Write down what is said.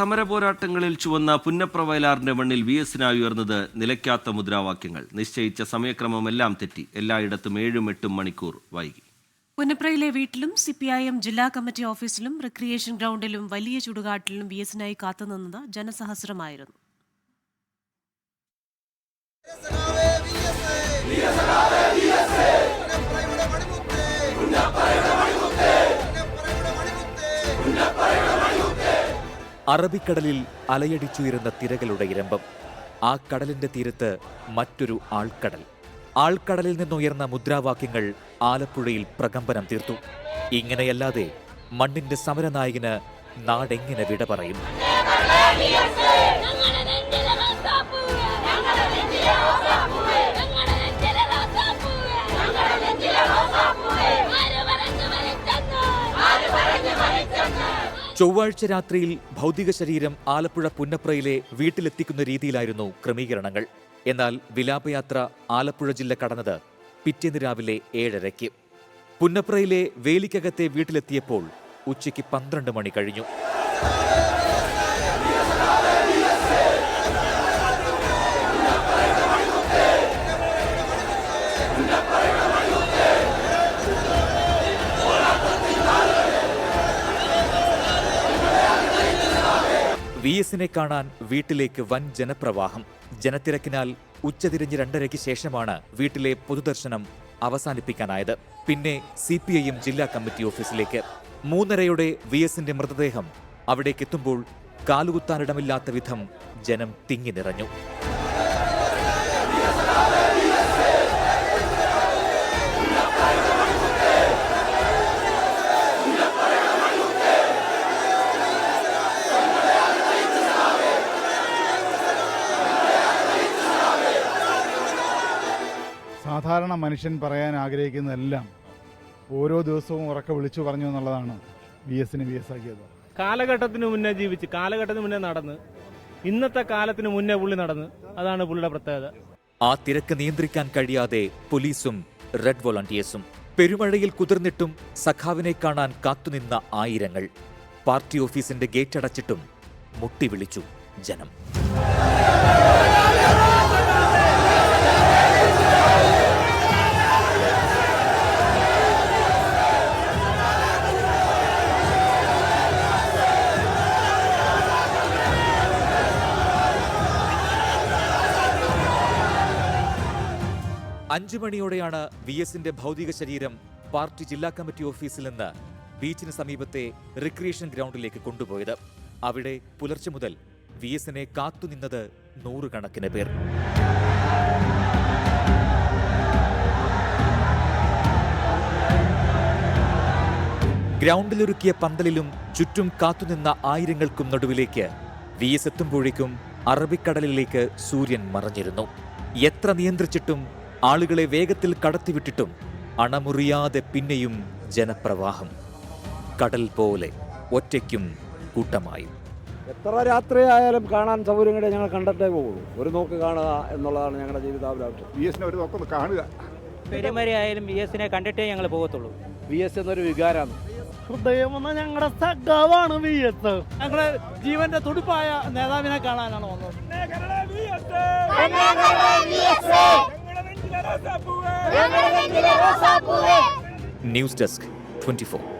സമര പോരാട്ടങ്ങളിൽ ചുവന്ന പുന്നപ്രവയലാറിന്റെ മണ്ണിൽ വി എസിനായി ഉയർന്നത് നിലയ്ക്കാത്ത മുദ്രാവാക്യങ്ങൾ. നിശ്ചയിച്ച സമയക്രമമെല്ലാം തെറ്റി. എല്ലായിടത്തും ഏഴും എട്ടും മണിക്കൂർ വൈകി. പുന്നപ്രയിലെ വീട്ടിലും സി പി ഐ എം ജില്ലാ കമ്മിറ്റി ഓഫീസിലും റിക്രിയേഷൻ ഗ്രൗണ്ടിലും വലിയ ചുടുകാട്ടിലും വി എസിനായി കാത്തുനിന്നത് ജനസഹസ്രമായിരുന്നു. അറബിക്കടലിൽ അലയടിച്ചുയരുന്ന തിരകളുടെ ഇരമ്പം. ആ കടലിന്റെ തീരത്ത് മറ്റൊരു ആൾക്കടൽ. ആൾക്കടലിൽ നിന്നുയർന്ന മുദ്രാവാക്യങ്ങൾ ആലപ്പുഴയിൽ പ്രകമ്പനം തീർത്തു. ഇങ്ങനെയല്ലാതെ മണ്ണിന്റെ സമരനായകന് നാടെങ്ങനെ വിട പറയും ചൊവ്വാഴ്ച രാത്രിയിൽ ഭൗതിക ശരീരം ആലപ്പുഴ പുന്നപ്രയിലെ വീട്ടിലെത്തിക്കുന്ന രീതിയിലായിരുന്നു ക്രമീകരണങ്ങൾ. എന്നാൽ വിലാപയാത്ര ആലപ്പുഴ ജില്ല കടന്നത് പിറ്റേന്ന് രാവിലെ ഏഴരയ്ക്ക്. പുന്നപ്രയിലെ വേലിക്കകത്തെ വീട്ടിലെത്തിയപ്പോൾ ഉച്ചയ്ക്ക് പന്ത്രണ്ട് മണി കഴിഞ്ഞു. വി എസിനെ കാണാൻ വീട്ടിലേക്ക് വൻ ജനപ്രവാഹം. ജനത്തിരക്കിനാൽ ഉച്ചതിരിഞ്ഞ് രണ്ടരയ്ക്ക് ശേഷമാണ് വീട്ടിലെ പൊതുദർശനം അവസാനിപ്പിക്കാനായത്. പിന്നെ സി പി ഐ എം ജില്ലാ കമ്മിറ്റി ഓഫീസിലേക്ക്. മൂന്നരയുടെ വി എസിന്റെ മൃതദേഹം അവിടേക്കെത്തുമ്പോൾ കാലുകുത്താനിടമില്ലാത്ത വിധം ജനം തിങ്ങി നിറഞ്ഞു. സാധാരണ മനുഷ്യൻ പറയാൻ ആഗ്രഹിക്കുന്നതെല്ലാം ഓരോ ദിവസവും ഉറക്കെ വിളിച്ചു പറഞ്ഞു എന്നുള്ളതാണ് വി എസിന് വി എസ് ആക്കിയത്. കാലഘട്ടത്തിന് മുന്നേ ജീവിച്ച് കാലഘട്ടത്തിന് മുന്നേ നടന്ന് ഇന്നത്തെ കാലത്തിന് മുന്നേ പുള്ളി നടന്ന് അതാണ് പുള്ളിയുടെ പ്രത്യേകത. ആ തിരക്ക് നിയന്ത്രിക്കാൻ കഴിയാതെ പോലീസും റെഡ് വോളണ്ടിയേഴ്സും പെരുമഴയിൽ കുതിർന്നിട്ടും സഖാവിനെ കാണാൻ കാത്തുനിന്ന ആയിരങ്ങൾ. പാർട്ടി ഓഫീസിന്റെ ഗേറ്റ് അടച്ചിട്ടും മുട്ടി വിളിച്ചു ജനം. അഞ്ചു മണിയോടെയാണ് വി എസിന്റെ ഭൗതിക ശരീരം പാർട്ടി ജില്ലാ കമ്മിറ്റി ഓഫീസിൽ നിന്ന് ബീച്ചിന് സമീപത്തെ റിക്രിയേഷൻ ഗ്രൗണ്ടിലേക്ക് കൊണ്ടുപോയത്. അവിടെ പുലർച്ചെ മുതൽ വി എസിനെ കാത്തുനിന്നത് നൂറുകണക്കിന് പേർ. ഗ്രൗണ്ടിലൊരുക്കിയ പന്തലിലും ചുറ്റും കാത്തുനിന്ന ആയിരങ്ങൾക്കും നടുവിലേക്ക് വി എസ് എത്തുമ്പോഴേക്കും അറബിക്കടലിലേക്ക് സൂര്യൻ മറഞ്ഞിരുന്നു. എത്ര നിയന്ത്രിച്ചിട്ടും ആളുകളെ വേഗത്തിൽ കടത്തിവിട്ടിട്ടും അണമുറിയാതെ പിന്നെയും ജനപ്രവാഹം. കടൽ പോലെ ഒറ്റയ്ക്കും കൂട്ടമായും. എത്ര രാത്രിയായാലും കാണാൻ സൗകര്യങ്ങളെ ഞങ്ങൾ കണ്ടെത്തേ പോകുള്ളൂ. ഒരു നോക്ക് കാണുക എന്നുള്ളതാണ് ഞങ്ങളുടെ ജീവിതാഭിലാഷം വി എസിനെ ഒരു നോക്കൊന്ന് കാണുക. പെരുമരയായാലും വി എസിനെ കണ്ടിട്ടേ ഞങ്ങൾ പോകത്തുള്ളൂ. വി എസ് എന്നൊരു വികാരമാണ് ഹൃദയം എന്ന ഞങ്ങളുടെ സഖാവാണ് വി എസ്. ഞങ്ങളെ ജീവന്റെ തുടിപ്പായ നേതാവിനെ കാണാനാണ് വന്നത്. News desk twenty four